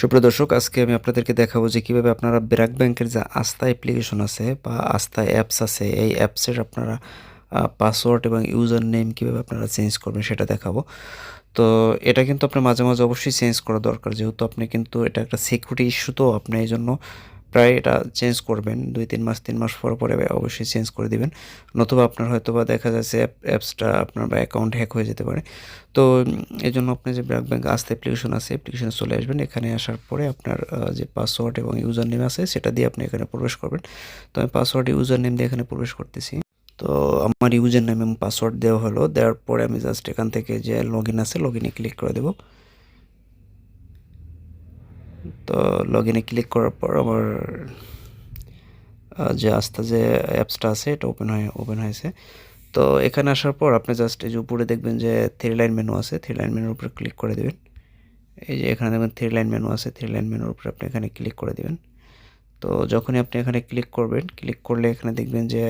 সুপ্রিয় দর্শক, আজকে আমি আপনাদেরকে দেখাবো যে কীভাবে আপনারা ব্র্যাক ব্যাংকের যে আস্থা অ্যাপ্লিকেশন আছে বা আস্থা অ্যাপস আছে, এই অ্যাপসের আপনারা পাসওয়ার্ড এবং ইউজার নেম কীভাবে আপনারা চেঞ্জ করবেন সেটা দেখাবো। তো এটা কিন্তু আপনার মাঝে মাঝে অবশ্যই চেঞ্জ করা দরকার, যেহেতু আপনি কিন্তু এটা একটা সিকিউরিটি ইস্যু তো, আপনি এই জন্য প্রায় এটা চেঞ্জ করবেন, দুই, তিন মাস তিন মাস পর পরে অবশ্যই চেঞ্জ করে দিবেন। নতুবা আপনার হয়তো বা দেখা যাচ্ছে অ্যাপসটা আপনার বা অ্যাকাউন্ট হ্যাক হয়ে যেতে পারে। তো এই জন্য আপনি যে ব্র্যাক ব্যাংক আসতে অ্যাপ্লিকেশন আছে অ্যাপ্লিকেশনে চলে আসবেন। এখানে আসার পরে আপনার যে পাসওয়ার্ড এবং ইউজার নেম আছে, সেটা দিয়ে আপনি এখানে প্রবেশ করবেন। তো আমি পাসওয়ার্ড ইউজার নেম দিয়ে এখানে প্রবেশ করতেছি। তো আমার ইউজার নেম এবং পাসওয়ার্ড দেওয়া হলো। দেওয়ার পরে আমি জাস্ট এখান থেকে যে লগ ইন আছে লগ ইনে ক্লিক করে দেবো। তো লগ ইনে ক্লিক করার পর আমার যে আস্তে যে অ্যাপসটা আছে, এটা ওপেন হয়ে ওপেন হয়েছে। তো এখানে আসার পর আপনি জাস্ট এই যে উপরে দেখবেন যে থ্রি লাইন মেনু আছে থ্রি লাইন মেনুর উপরে ক্লিক করে দেবেন। এই যে এখানে দেখবেন থ্রি লাইন মেনু আছে থ্রি লাইন মেনুর উপরে আপনি এখানে ক্লিক করে দেবেন। তো যখনই আপনি এখানে ক্লিক করবেন ক্লিক করলে এখানে দেখবেন যে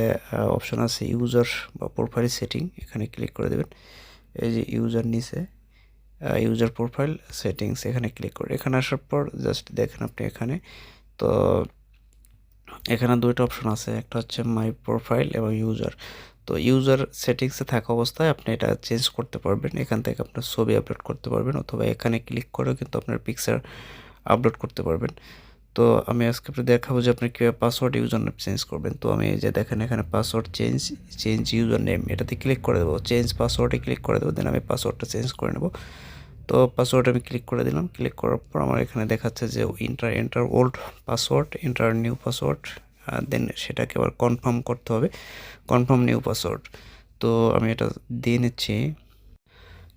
অপশন আছে ইউজার বা প্রোফাইল সেটিং এখানে ক্লিক করে দেবেন। এই যে ইউজার নিচে ইউজার প্রোফাইল সেটিংস এখানে ক্লিক করে। এখানে আসার পর জাস্ট দেখেন আপনি এখানে। তো এখানে দুইটা অপশন আছে। একটা হচ্ছে মাই প্রোফাইল এবং ইউজার তো ইউজার সেটিংসে থাকা অবস্থায় আপনি এটা চেঞ্জ করতে পারবেন। এখান থেকে আপনার ছবি আপলোড করতে পারবেন অথবা এখানে ক্লিক করেও কিন্তু আপনার পিকচার আপলোড করতে পারবেন। তো আমি আজকে আপনি দেখাবো যে আপনি কীভাবে পাসওয়ার্ড ইউজার নেম চেঞ্জ করবেন। তো আমি যে দেখেন, এখানে password change change user name এটাতে ক্লিক করে দেবো। চেঞ্জ পাসওয়ার্ডে ক্লিক করে দেবো দেন আমি পাসওয়ার্ডটা চেঞ্জ করে নেব। তো পাসওয়ার্ড আমি ক্লিক করে দিলাম। ক্লিক করার পর আমার এখানে দেখাচ্ছে যে enter enter old password enter new password then সেটাকে আবার কনফার্ম করতে হবে। কনফার্ম নিউ পাসওয়ার্ড তো আমি এটা দিয়ে নিচ্ছি।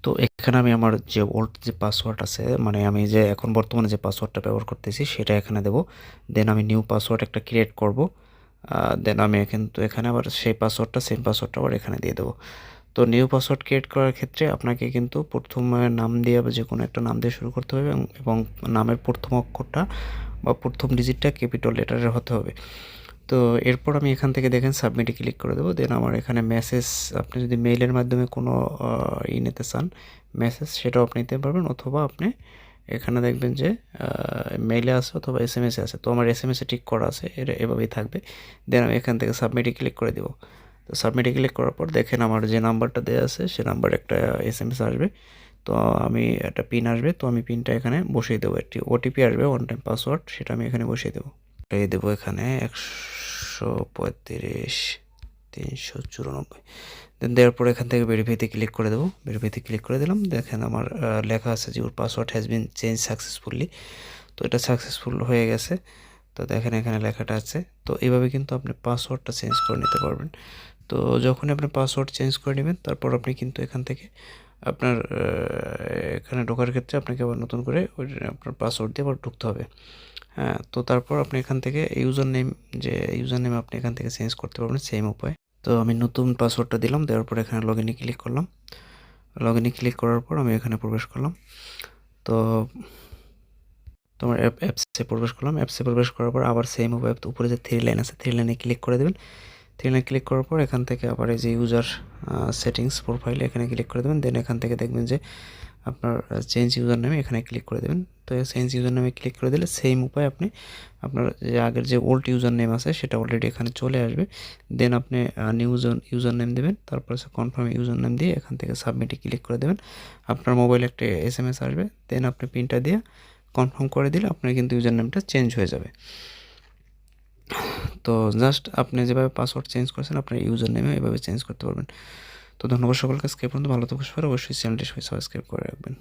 তো এখানে আমি আমার যে ওল্ড যে পাসওয়ার্ড আছে মানে আমি যে এখন বর্তমানে যে পাসওয়ার্ডটা ব্যবহার করতেছি, সেটা এখানে দেব। দেন আমি নিউ পাসওয়ার্ড একটা ক্রিয়েট করব। দেন আমি কিন্তু এখানে আবার সেই পাসওয়ার্ডটা সেম পাসওয়ার্ডটা আবার এখানে দিয়ে দেবো। তো নিউ পাসওয়ার্ড ক্রিয়েট করার ক্ষেত্রে আপনাকে কিন্তু প্রথম নাম দিয়ে যে কোনো একটা নাম দিয়ে শুরু করতে হবে এবং নামের প্রথম অক্ষরটা বা প্রথম ডিজিটটা ক্যাপিটাল লেটারের হতে হবে। তো এরপর আমি এখান থেকে দেখেন সাবমিটে ক্লিক করে দেবো। দেন আমার এখানে মেসেজ আপনি যদি মেইলের মাধ্যমে কোনো ই নিতে চান মেসেজ সেটাও আপনি নিতে পারবেন। অথবা আপনি এখানে দেখবেন যে মেইলে আছে অথবা এস এম এসে আছে। তো আমার এস এম এসে ঠিক করা আছে এটা এভাবেই থাকবে। দেন আমি এখান থেকে সাবমিটে ক্লিক করে দেবো। তো সাবমিটে ক্লিক করার পর দেখেন আমার যে নাম্বারটা দেওয়া আছে, সে নাম্বার একটা এস এম এস আসবে। তো আমি একটা পিন আসবে। তো আমি পিনটা এখানে বসিয়ে দেবো। একটি ওটিপি আসবে ওয়ান টাইম পাসওয়ার্ড সেটা আমি এখানে বসিয়ে দেবো। এই দেবো এখানে একশো পঁয়ত্রিশ, তিনশো চুরানব্বই। দেন দেওয়ার পর এখান থেকে ভেরিফাইতে ক্লিক করে দেবো। ভেরিফাইতে ক্লিক করে দিলাম। দেখেন আমার লেখা আছে যে ওর password has been change successfully তো এটা সাকসেসফুল হয়ে গেছে। তো দেখেন এখানে লেখাটা আছে। তো এইভাবে কিন্তু আপনি পাসওয়ার্ডটা চেঞ্জ করে নিতে পারবেন। তো যখনই আপনি পাসওয়ার্ড চেঞ্জ করে নেবেন, তারপর আপনি কিন্তু এখান থেকে আপনার এখানে ঢোকার ক্ষেত্রে আপনাকে আবার নতুন করে ওই, আপনার পাসওয়ার্ড দিয়ে আবার ঢুকতে হবে। হ্যাঁ তো তারপর আপনি এখান থেকে ইউজার নেম যে ইউজার নেম আপনি এখান থেকে চেঞ্জ করতে পারবেন সেম উপায়। তো আমি নতুন পাসওয়ার্ডটা দিলাম, দেওয়ার পর এখানে লগ ইনে ক্লিক করলাম। লগ ইনে ক্লিক করার পর আমি এখানে প্রবেশ করলাম। তো তোমার অ্যাপ অ্যাপসে প্রবেশ করলাম। অ্যাপসে প্রবেশ করার পর আবার সেম উপায়, উপরে যে থ্রি লাইন আছে থ্রি লাইনে ক্লিক করে দেবেন। থ্রি লাইনে ক্লিক করার পর এখান থেকে আবার এই যে ইউজার সেটিংস প্রোফাইল এখানে ক্লিক করে দেবেন। দেন এখান থেকে দেখবেন যে আপনার চেঞ্জ ইউজার নামে এখানে ক্লিক করে দেবেন। তো চেঞ্জ ইউজার নামে ক্লিক করে দিলে সেম উপায় আপনি আপনার, যে আগের যে ওল্ড ইউজার নেম আছে, সেটা অলরেডি এখানে চলে আসবে। দেন আপনি নিউ ইউজার নেম দেবেন। তারপর কনফার্ম ইউজার নেম দিয়ে এখান থেকে সাবমিটে ক্লিক করে দেবেন। আপনার মোবাইলে একটা এস এম এস আসবে। দেন আপনি পিনটা দিয়ে কনফার্ম করে দিলে আপনার কিন্তু ইউজার নেমটা চেঞ্জ হয়ে যাবে। তো জাস্ট আপনি যেভাবে পাসওয়ার্ড চেঞ্জ করেছেন, আপনার ইউজার নেমে এভাবে চেঞ্জ করতে পারবেন। তো ধন্যবাদ সকলকে। আজকে পর্যন্ত ভালো থাকুন অবশ্যই চ্যানেলটি সবাই সাবস্ক্রাইব করে রাখবেন।